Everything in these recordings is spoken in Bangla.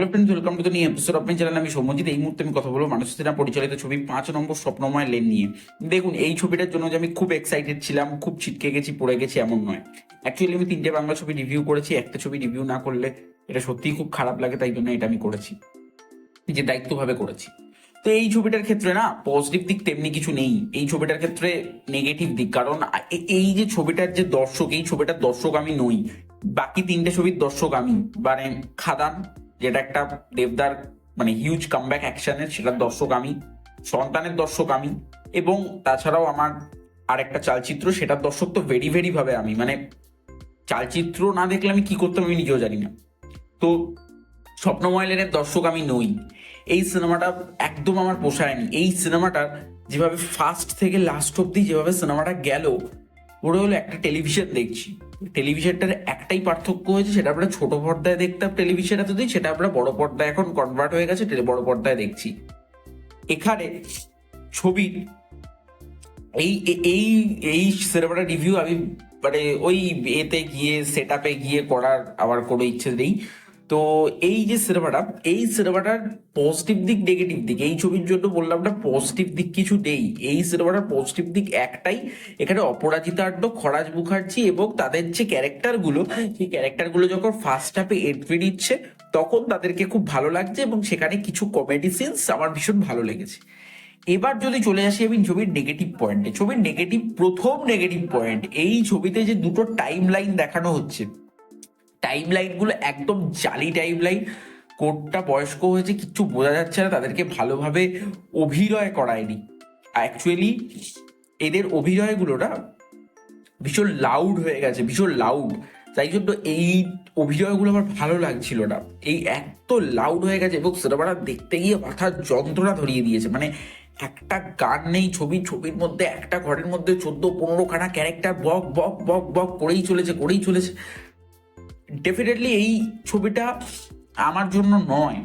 Hello friends welcome to the new episode of my channel আমি সৌম্যজিৎ, এই মুহূর্তে আমি কথা বলব মানুষ সিনহা পরিচালিত ছবি পাঁচ নম্বর স্বপ্নময় লেন নিয়ে। দেখুন, এই ছবিটার জন্য যে আমি খুব এক্সাইটেড ছিলাম, খুব ছিটকে গেছি, পড়ে গেছি এমন নয়। অ্যাকচুয়ালি আমি তিনটে বাংলা ছবি রিভিউ করেছি, একটা ছবি রিভিউ না করলে এটা সত্যিই খুব খারাপ লাগে, তাই জন্য এটা আমি করেছি। যে দায়িত্বভাবে করেছি। তো এই ছবিটার ক্ষেত্রে না পজিটিভ দিক তেমনি কিছু নেই। এই ছবিটার ক্ষেত্রে নেগেটিভ দিক, কারণ এই যে ছবিটার যে দর্শক, এই ছবিটার দর্শক আমি নই। বাকি তিনটে ছবির দর্শক আমি মানে খাদান যেটা একটা দেবদার মানে হিউজ কামব্যাক অ্যাকশনের সেটার দর্শক আমি সন্তানের দর্শক আমি এবং তাছাড়াও আমার আর একটা চালচিত্র, সেটার দর্শক তো ভেরি ভেরি ভাবে আমি। মানে চালচিত্র না দেখলে আমি কি করতাম আমি নিজেও জানি না। তো স্বপ্নময় লেনের দর্শক আমি নই। এই সিনেমাটা একদম আমার পোষায়নি। এই সিনেমাটার যেভাবে ফার্স্ট থেকে লাস্ট অব্দি যেভাবে সিনেমাটা গেল ওটা হলো একটা টেলিভিশন দেখছি। টেলিভিশনটার একটাই পার্থক্য হয়েছে, সেটা আমরা ছোট পর্দায় দেখতাম টেলিভিশন এতদিন, সেটা আমরা বড় পর্দায় এখন কনভার্ট হয়ে গেছে বড় পর্দায় দেখছি। এখানে ছবি, এই এই এই সিনেমাটা রিভিউ আমি মানে ওই এতে গিয়ে সেট গিয়ে করার আমার কোনো ইচ্ছে নেই। তো এই যে সিনেমাটা, এই সিনেমাটার পজিটিভ দিক নেগেটিভ দিক, এই ছবির জন্য বললাম না পজিটিভ দিক কিছু নেই। এই সিনেমাটার পজিটিভ দিক একটাই, এখানে অপরাজিতা খরাজ মুখার্জি এবং তাদের যে ক্যারেক্টারগুলো সেই ক্যারেক্টারগুলো যখন ফার্স্ট হাফে এন্ট্রি নিচ্ছে, তখন তাদেরকে খুব ভালো লাগছে এবং সেখানে কিছু কমেডি সিনস আমার ভীষণ ভালো লেগেছে। এবার যদি চলে আসি আমি ছবির নেগেটিভ পয়েন্টে ছবির নেগেটিভ প্রথম নেগেটিভ পয়েন্ট এই ছবিতে যে দুটো টাইম লাইন দেখানো হচ্ছে টাইম লাইনগুলো একদম জালি টাইম লাইন কোনটা বয়স্ক হয়েছে, কিচ্ছু বোঝা যাচ্ছে না, তাদেরকে ভালোভাবে অভিনয় করায়নি। অ্যাকচুয়ালি এদের অভিনয়গুলো না ভীষণ লাউড হয়ে গেছে, ভীষণ লাউড তাই জন্য এই অভিনয়গুলো আমার ভালো লাগছিল না। এই এত লাউড হয়ে গেছে এবং সিনেমাটা দেখতে গিয়ে মাথার যন্ত্রণা ধরিয়ে দিয়েছে। মানে একটা গান নেই, ছবি, ছবির মধ্যে, একটা ঘরের মধ্যে চোদ্দ, পনেরো খানা ক্যারেক্টার বক বক বক বক করেই চলেছে করেই চলেছে। ডেফিনেটলি এই ছবিটা আমার জন্য নয়।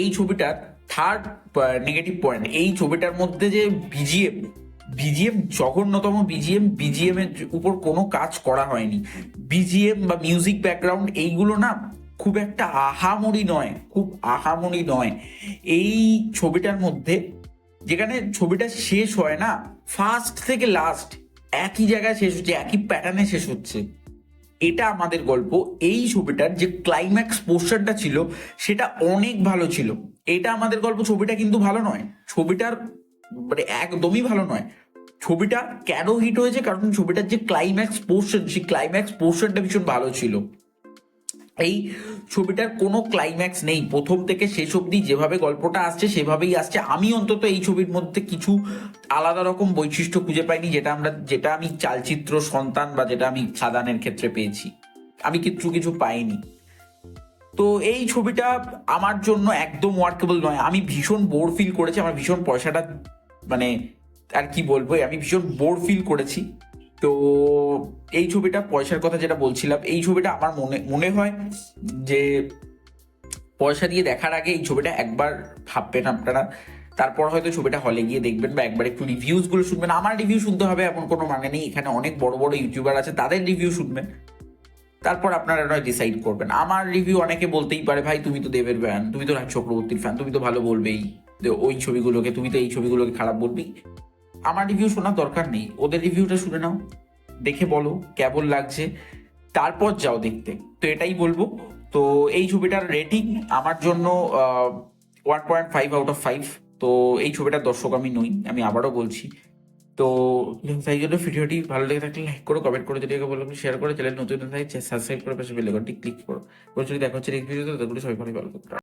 এই ছবিটার থার্ড নেগেটিভ পয়েন্ট এই ছবিটার মধ্যে যে বিজিএম বিজিএম জঘন্যতম বিজিএম বিজিএম এর উপর কোনো কাজ করা হয়নি। বিজিএম বা মিউজিক ব্যাকগ্রাউন্ড এইগুলো না খুব একটা আহামরি নয়, খুব আহামরি নয়। এই ছবিটার মধ্যে যেখানে ছবিটা শেষ হয় না ফার্স্ট থেকে লাস্ট একই জায়গায় শেষ হচ্ছে, একই প্যাটার্নে শেষ হচ্ছে। এটা আমাদের গল্প। এই ছবিটার যে ক্লাইম্যাক্স পোস্টারটা ছিল, সেটা অনেক ভালো ছিল। এটা আমাদের গল্প, ছবিটা কিন্তু ভালো নয়। ছবিটার মানে একদমই ভালো নয়। ছবিটা কেন হিট হয়েছে? কারণ ছবিটার যে ক্লাইম্যাক্স পোর্শন সেই ক্লাইম্যাক্স পোর্শনটা ভীষণ ভালো ছিল। এই ছবিটার কোনো ক্লাইম্যাক্স নেই। প্রথম থেকে শেষ অবধি যেভাবে গল্পটা আসছে, সেভাবেই আসছে। আমি অন্তত এই ছবির মধ্যে কিছু আলাদা রকম বৈশিষ্ট্য খুঁজে পাইনি, যেটা আমরা, যেটা আমি চালচিত্র সন্তান বা যেটা আমি সাদানের ক্ষেত্রে পেয়েছি। আমি কিছু কিছু পাইনি। তো এই ছবিটা আমার জন্য একদম ওয়ার্কেবল নয়। আমি ভীষণ বোর ফিল করেছি। আমার ভীষণ পয়সাটা মানে আর কি বলব, আমি ভীষণ বোর ফিল করেছি। তো এই ছবিটা পয়সার কথা যেটা বলছিলাম, এই ছবিটা আমার মনে মনে হয় যে পয়সা দিয়ে দেখার আগে এই ছবিটা একবার ভাববেন আপনারা। তারপর হয়তো ছবিটা হলে গিয়ে দেখবেন বা একবার একটু রিভিউজগুলো শুনবেন। আমার রিভিউ শুনতে হবে এমন কোনো মানে নেই। এখানে অনেক বড় বড় ইউটিউবার আছে, তাদের রিভিউ শুনবেন। তারপর আপনারা নয় ডিসাইড করবেন। আমার রিভিউ অনেকে বলতেই পারে, ভাই, তুমি তো দেবের ফ্যান তুমি তো চক্রবর্তীর ফ্যান তুমি তো ভালো বলবেই ওই ছবিগুলোকে, তুমি তো এই ছবিগুলোকে খারাপ বলবি আমার রিভিউ শোনার দরকার নেই। ওদের রিভিউটা শুনে নাও। দেখে বলো কেমন লাগছে। তারপর যাও দেখতে। তো এটাই বলব। তো এই ছবিটার রেটিং আমার জন্য one point five out of five তো এই ছবিটার দর্শক আমি নই, আমি আবারও বলছি। তো তাই জন্য ভিডিওটি ভালো লেগে থাকলে লাইক করো কমেন্ট করে, যদি বলো শেয়ার করে চ্যানেল নতুন সাবস্ক্রাইব করে, পাশে বেল আইকনটি ক্লিক করো। যদি দেখা হচ্ছে ভিডিওতে ততগুলো সবাই ভালো ভালো